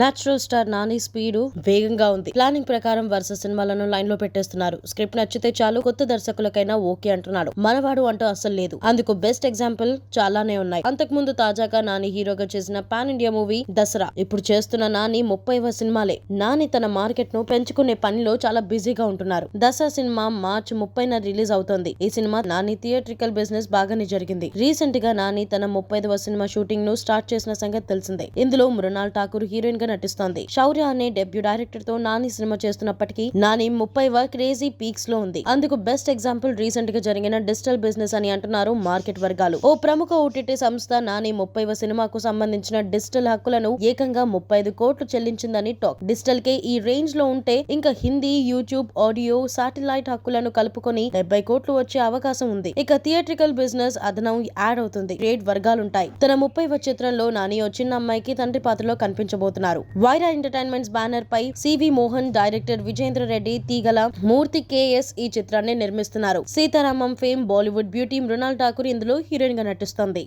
Natural star Nani speed వేగంగా ఉంది. Planning ప్రకారం వరుస సినిమాలను లైన్లో పెట్టేస్తున్నారు. స్క్రిప్ట్ నచ్చితే చాలు కొత్త దర్శకులకైనా ఓకే అంటున్నాడు. మనవాడు అంటూ అసలు లేదు. అందుకు బెస్ట్ ఎగ్జాంపుల్ చాలానే ఉన్నాయి. అంతకు ముందు తాజాగా నాని హీరోగా చేసిన పాన్ ఇండియా మూవీ దసరా. ఇప్పుడు చేస్తున్న నాని ముప్పైవ సినిమాలే. నాని తన మార్కెట్ను పెంచుకునే పనిలో చాలా బిజీగా ఉంటున్నారు. దసరా సినిమా మార్చి ముప్పైన రిలీజ్ అవుతోంది. ఈ సినిమా నాని థియేట్రికల్ బిజినెస్ బాగానే జరిగింది. రీసెంట్గా నాని తన ముప్పైదవ సినిమా షూటింగ్ను స్టార్ట్ చేసిన సంగతి తెలిసిందే. ఇందులో మృణాల్ ఠాకూర్ హీరోయిన్గా నటిస్తోంది. శౌర్య అనే డెబ్యూ డైరెక్టర్తో నాని సినిమా చేస్తున్నప్పటికీ నాని ముప్పైవ క్రేజీ పీక్స్లో ఉంది. అందుకు బెస్ట్ ఎగ్జాంపుల్ రీసెంట్గా జరిగిన డిజిటల్ బిజినెస్ అని అంటున్నారు మార్కెట్ వర్గాలు. ఓ ప్రముఖ ఓటీటీ సంస్థ నాని ముప్పైవ సినిమాకు సంబంధించిన డిజిటల్ హక్కులను ఏకంగా ముప్పై ఐదు కోట్లు చెల్లించిందని టాక్. డిజిటల్ కే ఈ రేంజ్లో ఉంటే ఇంకా హిందీ యూట్యూబ్ ఆడియో సాటిలైట్ హక్కులను కలుపుకొని డెబ్బై కోట్లు వచ్చే అవకాశం ఉంది. ఇక థియేట్రికల్ బిజినెస్ అదనం యాడ్ అవుతుంది. గ్రేట్ వర్గాలుంటాయి. తన ముప్పై చిత్రంలో నాని ఓ చిన్న అమ్మాయికి తండ్రి పాత్రలో కనిపించబోతున్నారు. వైరా ఎంటర్టైన్మెంట్స్ బ్యానర్ పై CV Mohan director Vijendra Reddy Teegala Murthy KS ఈ చిత్రాన్ని నిర్మిస్తున్నారు. Sita Ramam fame Bollywood beauty Mrunal Thakur ఇందులో హీరోయిన్గా నటిస్తోంది.